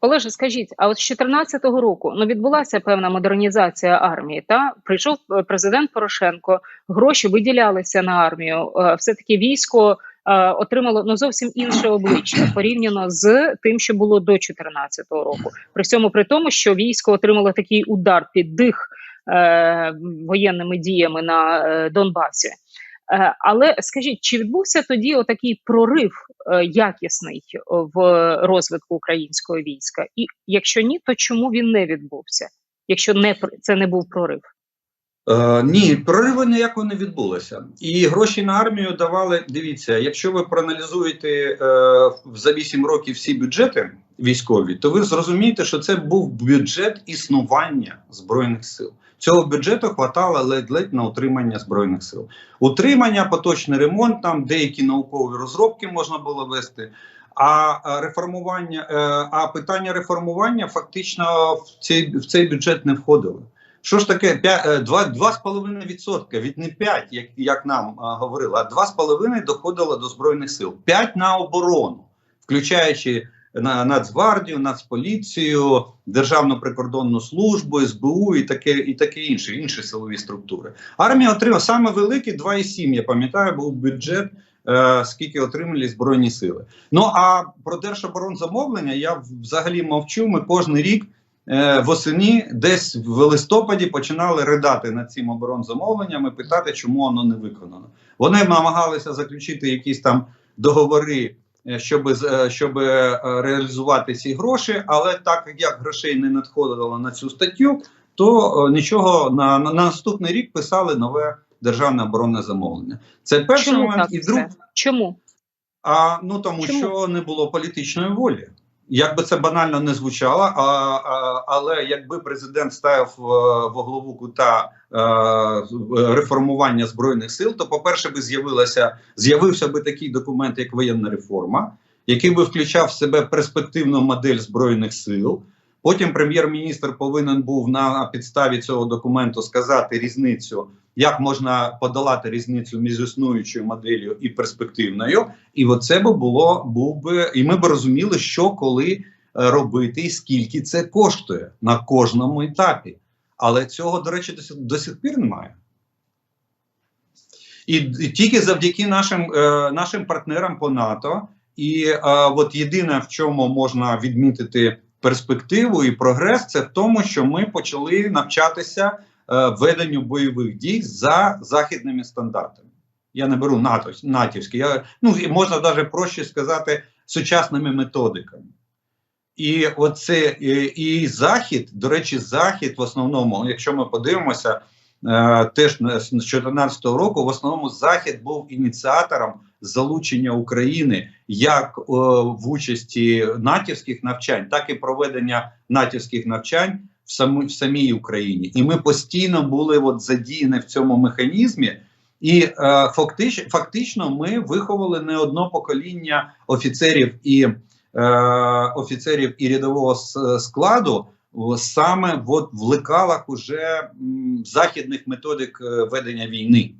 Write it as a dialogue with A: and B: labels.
A: Олеже, скажіть, а от з 2014 року ну відбулася певна модернізація армії. Та прийшов е, президент Порошенко, гроші виділялися на армію. Е, Все таки військо е, отримало ну зовсім інше обличчя порівняно з тим, що було до 2014 року. При всьому при тому, що військо отримало такий удар під дих е, воєнними діями на Донбасі. Е, Але скажіть, чи відбувся тоді отакий прорив е, якісний в розвитку українського війська? І якщо ні, то чому він не відбувся? Якщо не це не був прорив?
B: Е, ні, прориву ніякого не відбулося. І гроші на армію давали. Дивіться, якщо ви проаналізуєте е, за 8 років всі бюджети військові, то ви зрозумієте, що це був бюджет існування збройних сил. Цього бюджету хватало ледь-ледь на утримання збройних сил. Утримання, поточний ремонт, там деякі наукові розробки можна було вести. А реформування, е, а питання реформування фактично в цей в цей бюджет не входило. Що ж таке п'я- е, два- 2,5% від не 5, як, як нам а, говорили, а 2,5 доходило до Збройних сил. 5 на оборону, включаючи на Нацгвардію, Нацполіцію, Державну прикордонну службу, СБУ і таке, і таке інше, інші силові структури. Армія отримала саме великий 2,7, я пам'ятаю, був бюджет. е, Скільки отримали збройні сили? Ну а про держоборонзамовлення я взагалі мовчу. Ми кожен рік е, восені, десь в листопаді, починали ридати над цим оборонзамовленням і питати, чому воно не виконано. Вони намагалися заключити якісь там договори, е, щоб, е, щоб е, реалізувати ці гроші, але так як грошей не надходило на цю статтю, то е, нічого на, на, на наступний рік писали нове державне оборонне замовлення. Це перший
A: Чому
B: момент і
A: все?
B: друг.
A: Чому?
B: А ну тому,
A: Чому?
B: що не було політичної волі. Як би це банально не звучало, а, а, але якби президент ставив е, во главу кута а, реформування збройних сил, то по-перше, би з'явилася з'явився би такий документ, як воєнна реформа, який би включав в себе перспективну модель збройних сил. Потім прем'єр-міністр повинен був на підставі цього документу сказати різницю, як можна подолати різницю між існуючою моделлю і перспективною. І оце би було був би, і ми б розуміли, що коли е, робити, і скільки це коштує на кожному етапі. Але цього, до речі, до, сих- до сих пір немає. І, і тільки завдяки нашим, е, нашим партнерам по НАТО, і е, от єдине, в чому можна відмітити перспективу і прогрес, це в тому, що ми почали навчатися е, веденню бойових дій за західними стандартами. Я не беру НАТО, натівські, я, ну можна навіть проще сказати сучасними методиками. І оце і, і захід, до речі, захід в основному, якщо ми подивимося, е, теж з 2014 року, в основному захід був ініціатором залучення України як е, в участі натівських навчань, так і проведення натівських навчань в самій, в самій Україні. І ми постійно були от задіяні в цьому механізмі. І е, фактично, фактично ми виховали не одно покоління офіцерів і е, офіцерів і рядового складу саме от в лекалах уже західних методик е, ведення війни.